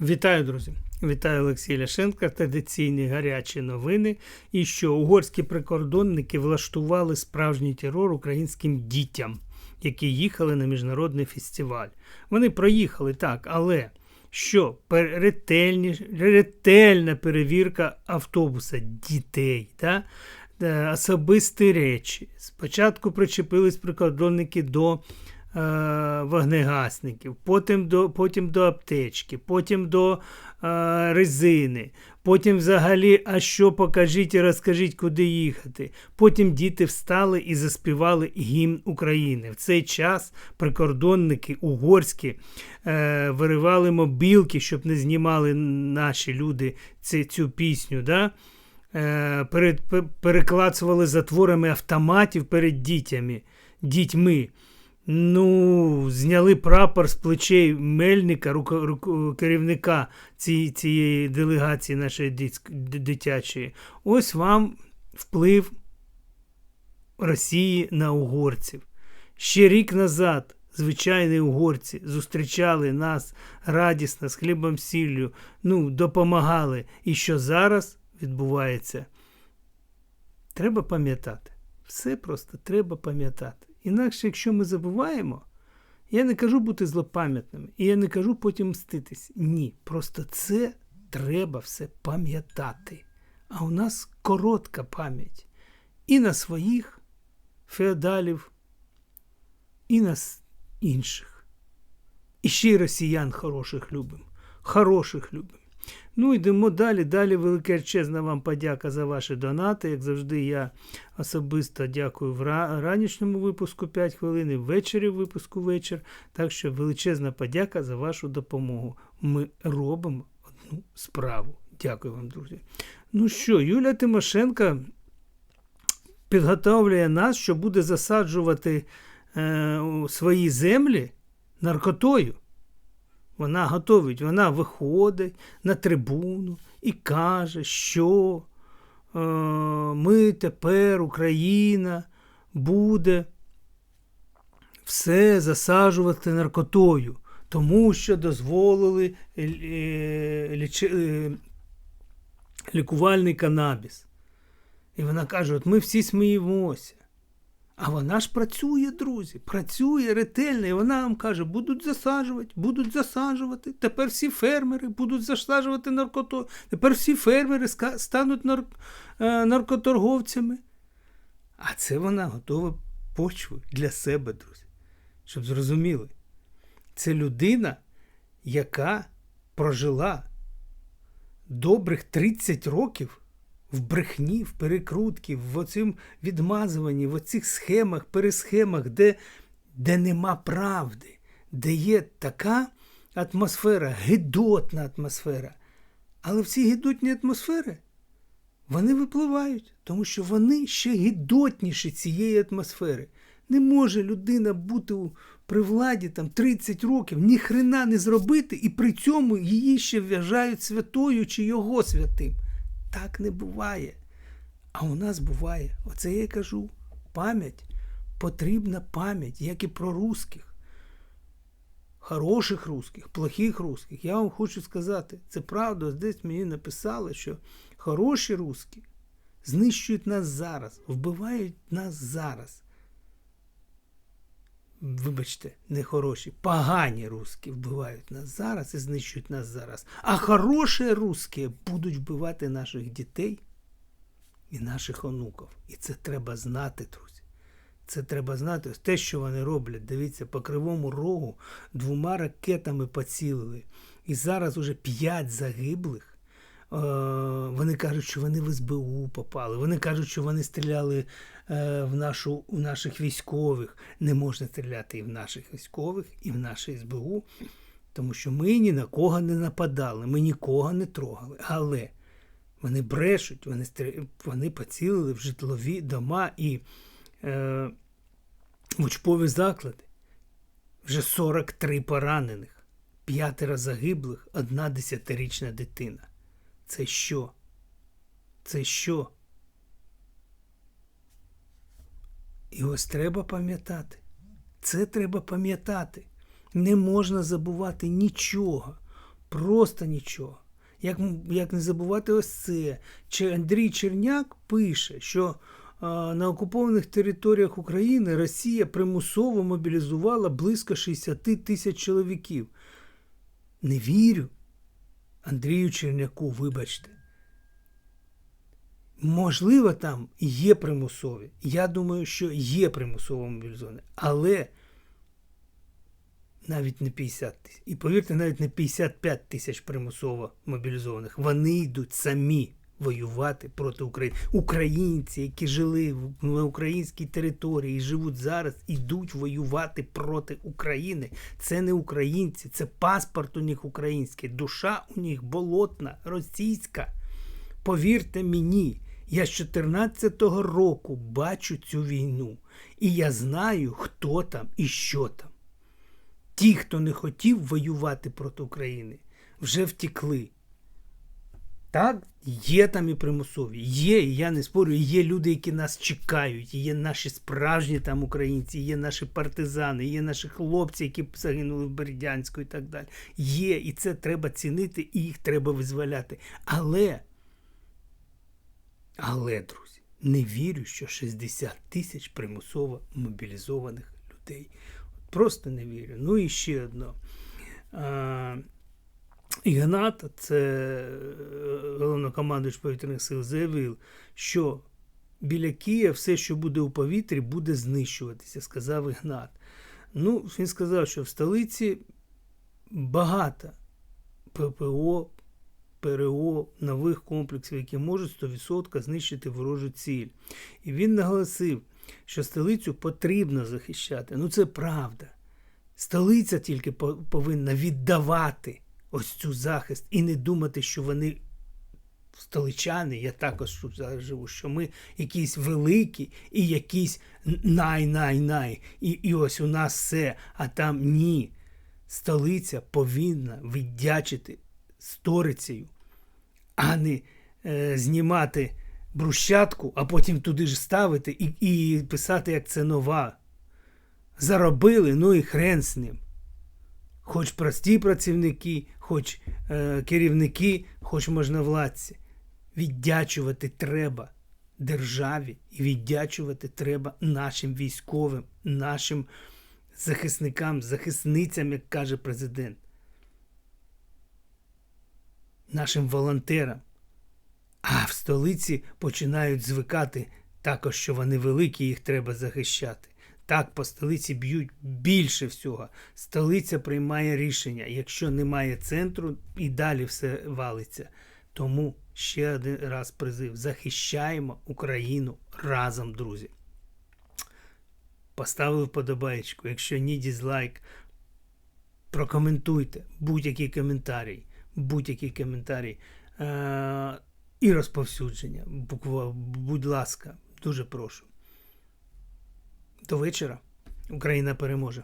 Вітаю, друзі! Вітаю Олексій Ляшенка, традиційні гарячі новини. І що угорські прикордонники влаштували справжній терор українським дітям, які їхали на міжнародний фестиваль. Вони проїхали так, але що ретельна перевірка автобуса дітей. Да? Е, Особисті речі. Спочатку причепились прикордонники до вогнегасників, потім до, потім до аптечки, потім до е, резини, потім взагалі, а що покажіть і розкажіть, куди їхати. Потім діти встали і заспівали гімн України. В цей час прикордонники угорські е, виривали мобілки, щоб не знімали наші люди ці, цю пісню. Да? Е, перед, переклацували затворами автоматів перед дітями, дітьми. Ну, зняли прапор з плечей Мельника, руко, руко- керівника цієї, цієї делегації нашої дитячої. Ось вам вплив Росії на угорців. Ще рік назад звичайні угорці зустрічали нас радісно з хлібом сіллю, ну, допомагали. І що зараз відбувається? Треба пам'ятати. Все просто треба пам'ятати. Інакше, якщо ми забуваємо, я не кажу бути злопам'ятними, і я не кажу потім мститись. Ні, просто це треба все пам'ятати. А у нас коротка пам'ять і на своїх феодалів, і на інших. І ще й росіян хороших любимо. Хороших любимо. Ну, йдемо далі. Далі величезна вам подяка за ваші донати. Як завжди, я особисто дякую в ра- ранішньому випуску 5 хвилин і ввечері в випуску вечір. Так що величезна подяка за вашу допомогу. Ми робимо одну справу. Дякую вам, друзі. Ну що, Юлія Тимошенка підготовлює нас, що буде засаджувати е, свої землі наркотою. Вона готовить, вона виходить на трибуну і каже, що е, ми тепер, Україна, буде все засаджувати наркотою, тому що дозволили е, е, е, лікувальний канабіс. І вона каже: от ми всі сміємося. А вона ж працює, друзі, працює ретельно, і вона нам каже, будуть засаджувати, будуть засаджувати. Тепер всі фермери будуть засаджувати наркоту. Тепер всі фермери стануть нар... е, наркоторговцями. А це вона готова почву для себе, друзі. Щоб зрозуміли. Це людина, яка прожила добрих 30 років в брехні, в перекрутці, в оцім відмазуванні, в оцих схемах, пересхемах, де, де нема правди, де є така атмосфера, гидотна атмосфера. Але в ці гидотні атмосфери вони випливають, тому що вони ще гидотніші цієї атмосфери. Не може людина бути при владі там 30 років, ні хрена не зробити, і при цьому її ще вважають святою чи його святим. Так не буває. А у нас буває. Оце я і кажу. Пам'ять, потрібна пам'ять, як і про русських. Хороших русських, плохих русських. Я вам хочу сказати, це правда, десь мені написали, що хороші русські знищують нас зараз, вбивають нас зараз. Вибачте, не хороші, погані русські вбивають нас зараз і знищують нас зараз. А хороші русські будуть вбивати наших дітей і наших онуків. І це треба знати, друзі. Це треба знати. Ось те, що вони роблять. Дивіться, по кривому рогу двома ракетами поцілили. І зараз уже п'ять загиблих. Е, Вони кажуть, що вони в СБУ попали. Вони кажуть, що вони стріляли е, в нашу, у наших військових. Не можна стріляти і в наших військових, і в нашій СБУ, тому що ми ні на кого не нападали, ми нікого не трогали. Але вони брешуть, вони, стрі... вони поцілили в житлові дома і е, в учбові заклади. Вже 43 поранених, п'ятеро загиблих, одна десятирічна дитина. Це що? Це що? І ось треба пам'ятати. Це треба пам'ятати. Не можна забувати нічого Просто нічого. Як, як не забувати ось це. Андрій Черняк пише, що а, на окупованих територіях України Росія примусово мобілізувала близько 60 тисяч чоловіків. Не вірю. Андрію Черняку, вибачте. Можливо, там є примусові. Я думаю, що є примусово мобілізовані. Але навіть не 50 тисяч. І повірте, навіть не 55 тисяч примусово мобілізованих. Вони йдуть самі воювати проти України. Українці, які жили на українській території і живуть зараз, ідуть воювати проти України. Це не українці, це паспорт у них український, душа у них болотна, російська. Повірте мені, я з 14-го року бачу цю війну, і я знаю, хто там і що там. Ті, хто не хотів воювати проти України, вже втекли. Так, є там і примусові. Є, і я не спорю, є люди, які нас чекають, є наші справжні там українці, є наші партизани, є наші хлопці, які загинули в Бердянську і так далі. Є, і це треба цінити, і їх треба визволяти. Але, але, друзі, не вірю, що 60 тисяч примусово мобілізованих людей. Просто не вірю. Ну і ще одно. Ігнат, це е, головнокомандуючий повітряних сил, заявив, що біля Києва все, що буде у повітрі, буде знищуватися, сказав Ігнат. Ну, він сказав, що в столиці багато ППО, ПРО, нових комплексів, які можуть 100% знищити ворожу ціль. І він наголосив, що столицю потрібно захищати. Ну це правда. Столиця тільки повинна віддавати ось цю захист і не думати, що вони столичани, я також тут зараз живу, що ми якісь великі і якісь най-най-най. І, і ось у нас все, а там ні. Столиця повинна віддячити сторицею, а не е, знімати брущатку, а потім туди ж ставити і, і писати, як це нова. Заробили, ну і хрен з ним. Хоч прості працівники, хоч е, керівники, хоч можновладці. Віддячувати треба державі і віддячувати треба нашим військовим, нашим захисникам, захисницям, як каже президент, нашим волонтерам. А в столиці починають звикати також, що вони великі, їх треба захищати. Так, по столиці б'ють більше всього. Столиця приймає рішення. Якщо немає центру, і далі все валиться. Тому ще один раз призив: захищаємо Україну разом, друзі. Поставили вподобаєчку. Якщо ні, дізлайк, прокоментуйте будь-який коментарій, будь-який коментарій е- і розповсюдження. Буква, будь ласка, дуже прошу. До вечора. Україна переможе.